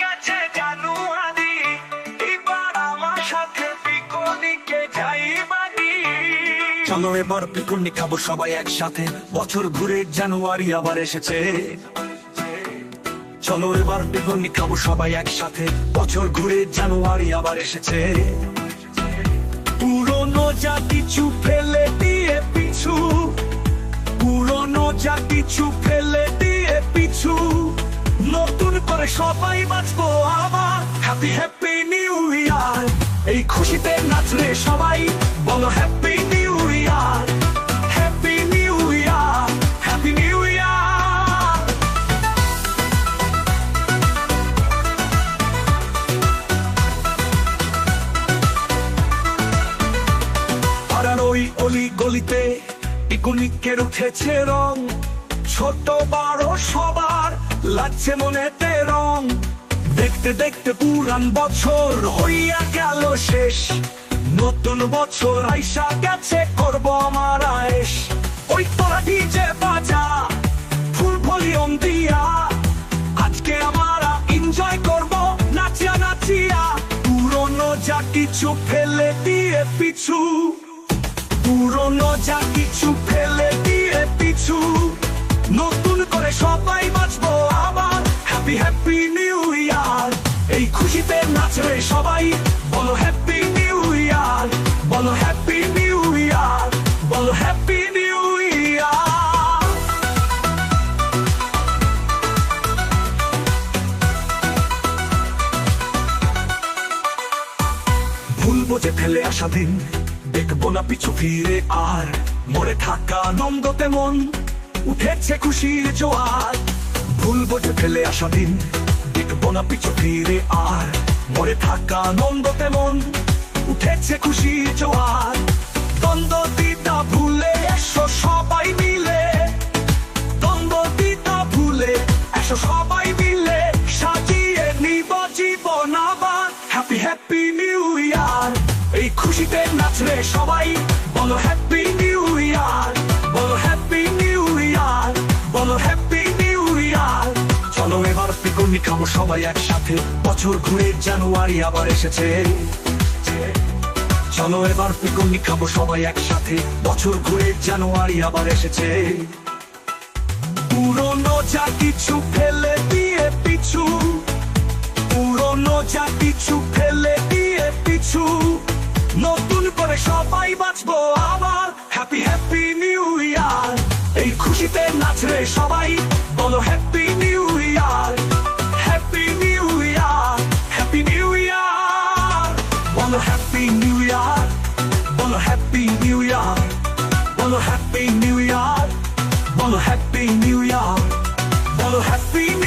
গেছে এবার আমার সাথে চলো এবার পিকনিক খাব সবাই একসাথে। বছর ঘুরে জানুয়ারি আবার এসেছে। চলো এবার পিকনিক খাব সবাই একসাথে। বছর ঘুরে জানুয়ারি আবার এসেছে। পুরনো যা কিছু ফেলে দিয়ে করে সবাই বাঁচবো আবার। হ্যাপি হ্যাপি নিউ ইয়ার এই খুশিতে নাচলে সবাই বলো হ্যাপি নিউ ইয়ার গলিতে উঠেছে রং। ছোট বড় সবার লাগছে মনেতে রং। দেখতে দেখতে পুরান বছর হইয়া গেল শেষ। নতুন বছর আইসা গেছে, করব আমার আয়েস ওই তোরা ডিজে বাজা, ফুল ভলিউম দিয়া। আজকে আমরা এনজয় করব নাচিয়া নাচিয়া। পুরনো যা কিছু ফেলে দিয়ে পিছু। পুরনো যা কিছু ফেলে দিয়ে পিছু। খুশিতে নাচবে সবাই। বলো হ্যাপি নিউ ইয়ার বলো হ্যাপি নিউ ইয়ার বলো হ্যাপি নিউ ভুলবো যে ফেলে আসা দিন, দেখব না পিছু ফিরে আর। মরে থাকা নন্দ তেমন উঠেছে খুশির জোয়ার। ভুলবো যে ফেলে আসা দিন না পিছু ফিরে আর। মরে থাকা নন্দ তেমন, উঠেছে খুশির জোয়ার। দ্বন্দ্ব দিতা ভুলে এসো সবাই মিলে। দ্বন্দ্ব দিতা ভুলে এসো সবাই মিলে। সাজিয়ে নিব জীবন আবার হ্যাপি হ্যাপি নিউ ইয়ার এই খুশিতে নাচলে সবাই বলো হ্যাপি পিকনিক খাব সবাই একসাথে? বছর ঘুরে জানুয়ারি আবার এসেছে। চলো এবার পিকনিক খাব সবাই একসাথে। বছর ঘুরে জানুয়ারি আবার এসেছে। পুরনো যা কিছু ফেলে দিয়ে পিছু। পুরনো যা কিছু ফেলে দিয়ে পিছু। নতুন করে সবাই বাঁচবো আবার। হ্যাপি হ্যাপি নিউ ইয়ার এই খুশিতে নাচরে সবাই হ্যাপি